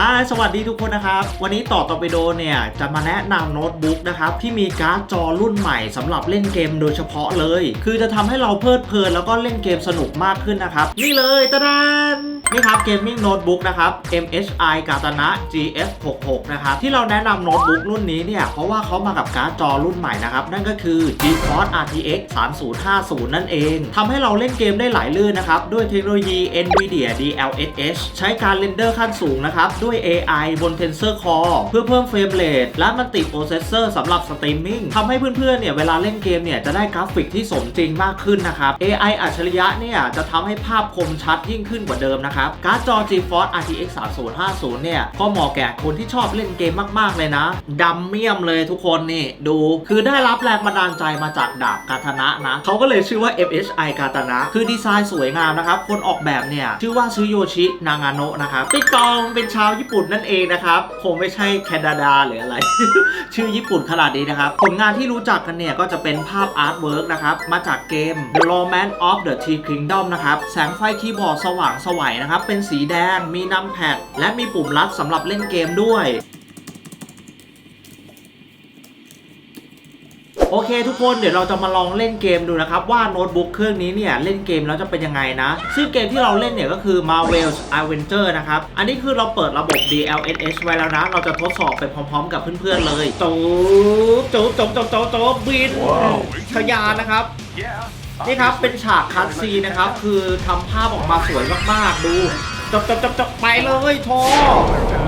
ฮายสวัสดีทุกคนนะครับ วันนี้ต่อตอไปโดเนี่ยจะมาแนะนำโน้ตบุ๊กนะครับที่มีการ์ดจอรุ่นใหม่สำหรับเล่นเกมโดยเฉพาะเลย คือจะทำให้เราเพลิดเพลินแล้วก็เล่นเกมสนุกมากขึ้นนะครับ นี่เลยตะดาน นี่ครับเกมมิ่งโน้ตบุ๊กนะครับ MHI กาตานะ GS66 นะครับที่เราแนะนำโน้ตบุ๊กรุ่นนี้เนี่ยเพราะว่าเขามากับการ์ดจอรุ่นใหม่นะครับนั่นก็คือ GeForce RTX 3050 นั่นเองทำให้เราเล่นเกมได้หลายลื่นนะครับด้วยเทคโนโลยี NVIDIA DLSS ใช้การเรนเดอร์ขั้นสูงนะครับด้วย AI บน Tensor Core เพื่อเพิ่มเฟรมเรทและมันติโปรเซสเซอร์สำหรับสตรีมมิ่งทำให้เพื่อนๆเนี่ยเวลาเล่นเกมเนี่ยจะได้กราฟิกที่สมจริงมากขึ้นนะครับ AI อัจฉริยะเนี่ยจะทำให้ภาพคมชัดยิ่งขึ้นกว่าเดิมนะครับการ์ดจอ GeForce RTX 3050 เนี่ย ก็เหมาะแก่คนที่ชอบเล่นเกมมาก ๆ เลยนะดำเมี่ยมเลยทุกคนนี่ดู คือได้รับแรงบันดาลใจมาจากดาบกาตานะนะ เขาก็เลยชื่อว่า MHI กาตานะ คือดีไซน์สวยงามนะครับ คนออกแบบเนี่ย ชื่อว่าซูโยชินางาโนะนะครับติ๊กตองเป็นชาวญี่ปุ่นนั่นเองนะครับ คงไม่ใช่แคนาดาหรืออะไร ชื่อญี่ปุ่นขนาดนี้นะครับ ผลงานที่รู้จักกันเนี่ยก็จะเป็นภาพอาร์ตเวิร์กนะครับ มาจากเกม The Romance of the Three Kingdom นะครับ แสงไฟคีย์บอร์ดสว่างสวัยนะครับเป็นสีแดง มีนัมแพด และมีปุ่มลัดสำหรับเล่นเกมด้วยโอเคทุกคนเดี๋ยวเราจะมาลองเล่นเกมดูนะครับ ว่าโน้ตบุ๊กเครื่องนี้เนี่ย เล่นเกมแล้วจะเป็นยังไงนะ ซึ่งเกมที่เราเล่นเนี่ยก็คือ Marvel's Avenger นะครับ อันนี้คือเราเปิดระบบ DLSS ไว้แล้วนะ เราจะทดสอบไปพร้อมๆ กับเพื่อนๆเลยจบจบจบจบจบจบบินทะยานนะครับ นี่ครับเป็นฉากคัสซีนนะครับ คือทำภาพออกมาสวยมากๆดูจบจบจบจบไปเลยทอ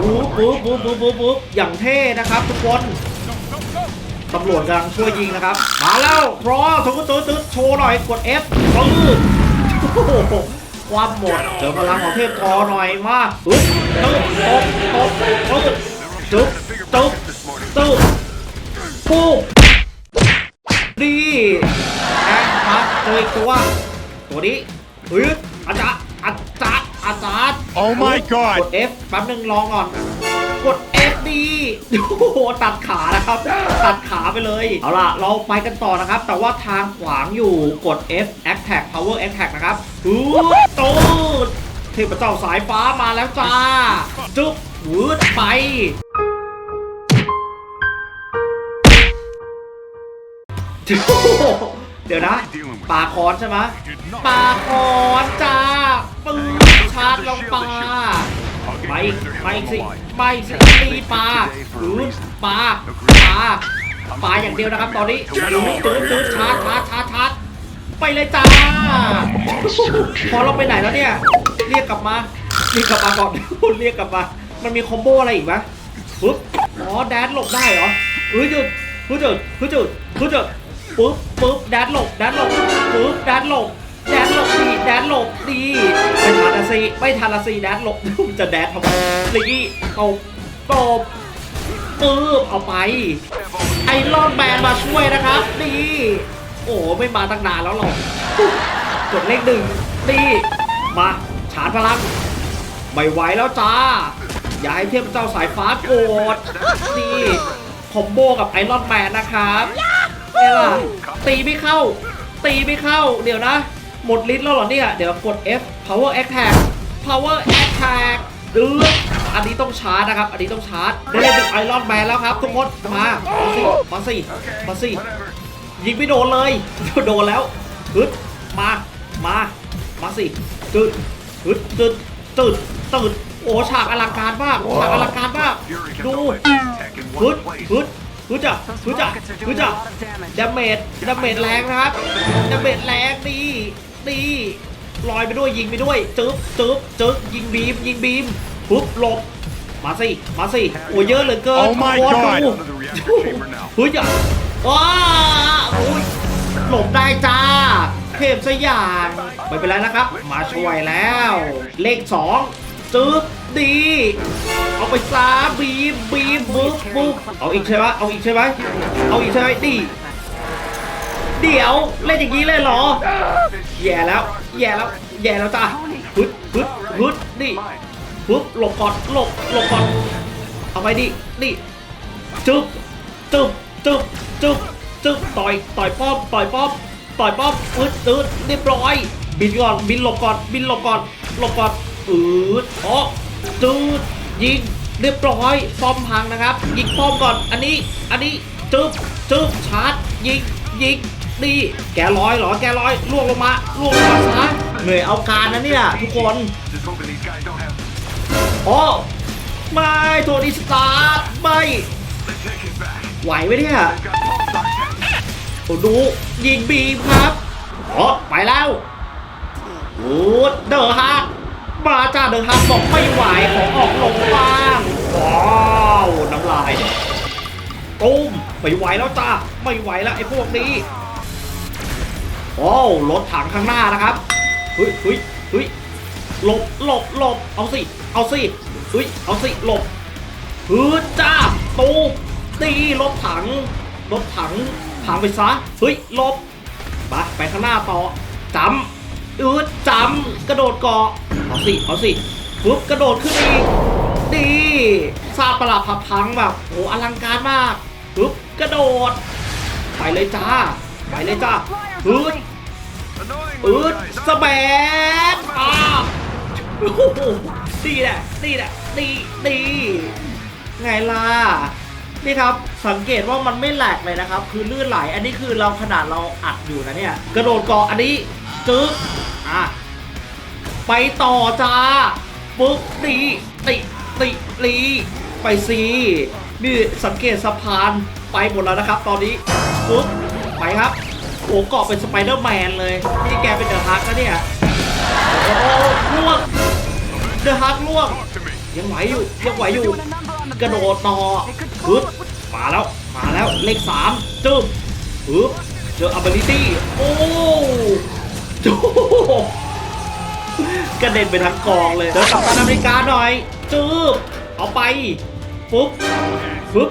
ปุ๊บปุ๊บปุ๊บปุ๊บปุ๊บปุ๊บอย่างเท่นะครับ ทุกคนตำรวจกำลังช่วยยิงนะครับ มาแล้วพร้อมทุกตัวตึ๊ดโชว์หน่อยกด F ปื้ดโอ้โหความหมดเจอพลังของเทพทอหน่อยมาปึ๊บตึ๊บตบตบปึ๊บจุ๊บจุ๊บตึ๊บปุ๊บดีนะครับ เจออีกตัว ตัวนี้ปึ๊บอาจารย์อาจารย์อาจารย์ Oh my god กด F แป๊บนึงลองก่อน กด F ดีโอ้โหตัดขานะครับ ตัดขาไปเลย เอาล่ะ เราไปกันต่อนะครับ แต่ว่าทางขวางอยู่กด F Attack Power Attack นะครับฮูดตูดเทพเจ้าสายฟ้ามาแล้วจ้า จุ๊บวืดไป เดี๋ยวนะปลาคอนใช่ไหมปลาคอนจ้าปืนชาร์จลงปลาไปอีกไปอีกสิไปอีกสิตีปลาปืนปลาปลาปลาอย่างเดียวนะครับตอนนี้ตื้อตื้อตื้อชาร์จชาร์จชาร์จชาร์จไปเลยจ้า พอเราไปไหนแล้วเนี่ย เรียกกลับมาเรียกกลับมาก่อนเรียกกลับมา มันมีคอมโบอะไรอีกไหมปึ๊บอ๋อแดนหลบได้เหรอเฮ้ยจุดเฮ้ยจุดเฮ้ยจุดเฮ้ยจุด ปึ๊บปึ๊บแดนหลบแดนหลบปึ๊บแดนหลบแดนหลบดีแดนหลบดีไม่ทันละสิไม่ทันละสิแดนหลบจะแดนทำไมดีตบตบปึ๊บเอาไป ไอรอนแมนมาช่วยนะครับดีโอ้ไม่มาตั้งนานแล้วหรอกกดเลขหนึ่งนี่มาชาร์จพลังไม่ไหวแล้วจ้า อย่าให้เทียบเจ้าสายฟ้าโกรธนี่คอมโบกับไอรอนแมนนะครับ เนี่ยล่ะตีไม่เข้า ตีไม่เข้า เดี๋ยวนะ หมดลิ้นแล้วเหรอเนี่ย เดี๋ยวกด F power attack power attack ดื้ออันนี้ต้องชาร์จนะครับ อันนี้ต้องชาร์จได้เล่นเป็นไอรอนแมนแล้วครับ ทุกคนมา มาสิ มาสิ มาสิยิงไม่โดนเลย โดนแล้วฮึดมา มา มาสิตึดฮึดตึดตึดตึดโอ้ฉากอลังการมาก ฉากอลังการมาก ดูฮึดฮึด ฮึดจ้ะฮึดจ้ะฮึดจ้ะดาเมจดาเมจแรงนะครับดาเมจแรงดีดีลอยไปด้วยยิงไปด้วยจึ๊บจึ๊บจึ๊บยิงบีมยิงบีมปุ๊บหลบมาสิมาสิโอ้เยอะเหลือเกิน Oh my โอ้ God ดูเฮ้ยอย่าว้าโอ้ยหลบได้จ้าเทพสยามไม่เป็นไรนะครับ มาช่วยแล้ว เลขสองจึ๊บ ดี เอาไปซาบีบีบุ๊บบุ๊บเอาอีกใช่ไหมเอาอีกใช่ไหมเอาอีกใช่ไหมดี เดี๋ยวเล่นอย่างนี้เลยเหรอ แย่แล้ว แย่แล้ว แย่แล้วจ้าฮึดฮึดฮึดนี่ฮึบหลบก่อนหลบหลบก่อนเอาไปดินี่จึ๊บจึ๊บจึ๊บจึ๊บจึ๊บต่อยต่อยป้อมต่อยป้อมต่อยป้อมอึดอึดเรียบร้อย บินก่อนบินหลบก่อนบินหลบก่อนหลบก่อนอืดอ๋อ จืดยิงเรียบร้อยป้อมพังนะครับ ยิงป้อมก่อนอันนี้อันนี้จึ๊บจึ๊บชาร์จยิงยิงดีแกลอยหรอแกลอยล่วงลงมาล่วงลงมาซะเหนื่อยเอาการนะเนี่ยทุกคนโอ้ไม่โทนี่สตาร์ทไม่ไหวไหมเนี่ยโอ้ดูยิงบีมครับอ๋อไปแล้วโอ้เดอร์ฮั กมาจ้าเดอร์ฮักบอกไม่ไหวของออกลงบ้างว้าวน้ำลายตุ้มไม่ไหวแล้วจ้าไม่ไหวแล้วไอ้พวกนี้โอ้รถถังข้างหน้านะครับเฮ้ยเฮ้ยเฮ้ยหลบหลบหลบเอาสิเอาสิเฮ้ยเอาสิหลบฮือจ้าตูมตีรถถังรถถังพังไปซะเฮ้ยหลบไปไปข้างหน้าต่อจำ อืดจำกระโดดเกาะเอาสิเอาสิปุ๊บกระโดดขึ้นอีกดีซาประหลาดผับพังแบบโอ้อลังการมากปุ๊บกระโดด ไปเลยจ้า ไปเลยจ้าอืดอืดสแบนอ้าโอ้โหดีแหละดีแหละดีดีไงล่ะนี่ครับสังเกตว่ามันไม่แหลกเลยนะครับ คือลื่นไหล อันนี้คือเราขนาดเราอัดอยู่นะเนี่ย กระโดดเกาะอันนี้ จึ๊กอะไปต่อจ้าปุ๊บดีติติลีไปซีนี่สังเกตสะพานไปหมดแล้วนะครับ ตอนนี้ปุ๊บไปครับโอ้เกาะเป็นสไปเดอร์แมนเลยนี่แกเป็นเดอะฮักนะเนี่ยโอ้ล่วงเดอะฮักล่วงยังไหวอยู่ยังไหวอยู่ กระโดดต่อปึ๊บมาแล้วมาแล้วเลขสามจึ๊บปึ๊บเจอ ability โอ้ โหกระเด็นไปทั้งกองเลยเดินกลับตันอเมริกาหน่อยจึ๊บเอาไปปุ๊บปุ๊บ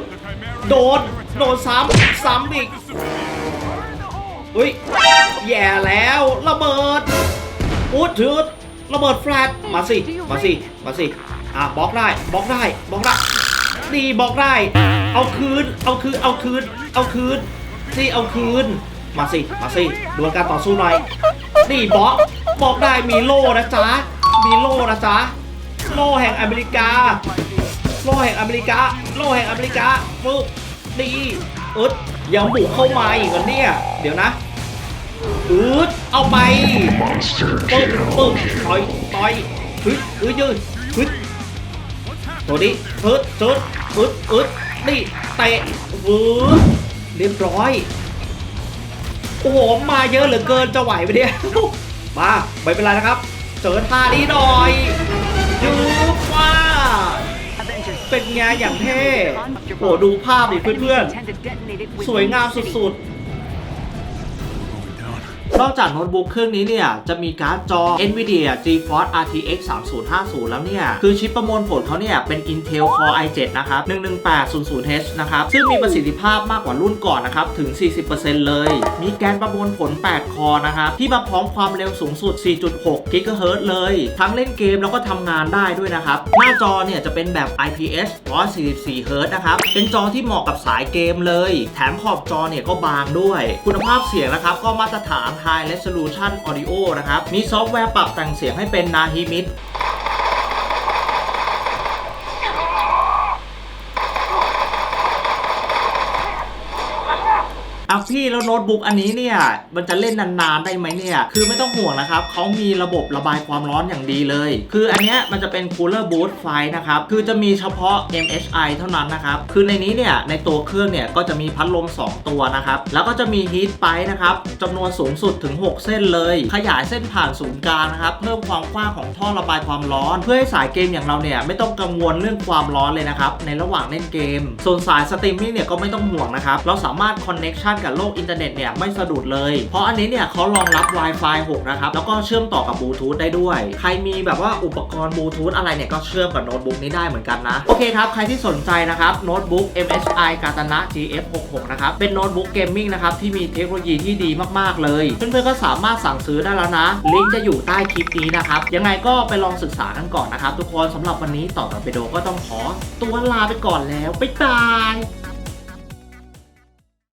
โดนโดนซ้ำซ้ำอีกอุ้ยแย่แล้วระเบิดอุดถือระเบิดแฟลชมาสิมาสิมาสิอะบล็อกได้บล็อกได้บล็อกได้ดีบล็อกได้ เอาคืนเอาคืนเอาคืนเอาคืนสิเอาคืนมาสิมาสิดวลการต่อสู้หน่อย นี่บล็อกบล็อกได้มีโล่นะจ๊ะมีโล่นะจ๊ะโล่แห่งอเมริกา โล่แห่งอเมริกา โล่แห่งอเมริกาปึ๊บดีอึดยังบุกเข้ามาอีกเหรอเนี่ย เดี๋ยวนะอึดเอาไปปึ๊บปึ๊บต่อยต่อยฮึดฮึดยืดฮึดตัวนี้ฮึดฮึดอึดอึดนี่เตะวืดเรียบร้อย โอ้โห มาเยอะเหลือเกินจะไหวไหมเนี่ยมาไม่เป็นไรนะครับเจอท่านี้หน่อยยูฟ่าเป็นไงอย่างเท่โอ้ดูภาพดิเพื่อนๆ สวยงามสุดๆ นอกจากโน้ตบุ๊กเครื่องนี้เนี่ยจะมีการ์ดจอ NVIDIA GeForce RTX 3050 แล้วเนี่ย คือชิปประมวลผลเขาเนี่ยเป็น Intel Core i7 นะครับ 11800H นะครับ ซึ่งมีประสิทธิภาพมากกว่ารุ่นก่อนนะครับ ถึง 40%เลย มีแกนประมวลผล 8 คอนะครับ ที่มาพร้อมความเร็วสูงสุด 4.6 GHz เลย ทั้งเล่นเกมแล้วก็ทำงานได้ด้วยนะครับ หน้าจอเนี่ยจะเป็นแบบ IPS 144 Hz นะครับ เป็นจอที่เหมาะกับสายเกมเลย แถมขอบจอเนี่ยก็บางด้วย คุณภาพเสียงนะครับก็มาตรฐาน High Resolution Audio นะครับ มีซอฟต์แวร์ปรับแต่งเสียงให้เป็น Nahimit อาพี่แล้วโน้ตบุ๊กอันนี้เนี่ย มันจะเล่นนานๆได้ไหมเนี่ย คือไม่ต้องห่วงนะครับเขามีระบบระบายความร้อนอย่างดีเลย คืออันเนี้ยมันจะเป็น Cooler Boot ไฟนะครับ คือจะมีเฉพาะ MHI เท่านั้นนะครับ คือในนี้เนี่ย ในตัวเครื่องเนี่ยก็จะมีพัดลม 2 ตัวนะครับ แล้วก็จะมี Heat Pipe นะครับจำนวนสูงสุดถึง 6 เส้นเลย ขยายเส้นผ่านศูนย์กลางนะครับ เพิ่มความกว้างของท่อระบายความร้อน เพื่อให้สายเกมอย่างเราเนี่ยไม่ต้องกังวลเรื่องความร้อนเลยนะครับ ในระหว่างเล่นเกม ส่วนสายสตรีมมิ่งเนี่ยก็ไม่ต้องห่วงนะครับ เราสามารถคอนเน็กชันกับโลกอินเทอร์เน็ตเนี่ยไม่สะดุดเลย เพราะอันนี้เนี่ยเขารองรับ Wi-Fi 6 นะครับ แล้วก็เชื่อมต่อกับบลูทูธได้ด้วย ใครมีแบบว่าอุปกรณ์บลูทูธอะไรเนี่ยก็เชื่อมกับโน้ตบุ๊กนี้ได้เหมือนกันนะ โอเคครับ ใครที่สนใจนะครับโน้ตบุ๊ก MSI Katana GF66 นะครับ เป็นโน้ตบุ๊กเกมมิ่งนะครับที่มีเทคโนโลยีที่ดีมากๆเลย เพื่อนๆก็สามารถสั่งซื้อได้แล้วนะ ลิงก์จะอยู่ใต้คลิปนี้นะครับ ยังไงก็ไปลองศึกษากันก่อนนะครับทุกคนสำหรับวันนี้ต่อต่อไปโดก็ต้องขอตัวลาไปก่อนแล้วบ๊ายบาย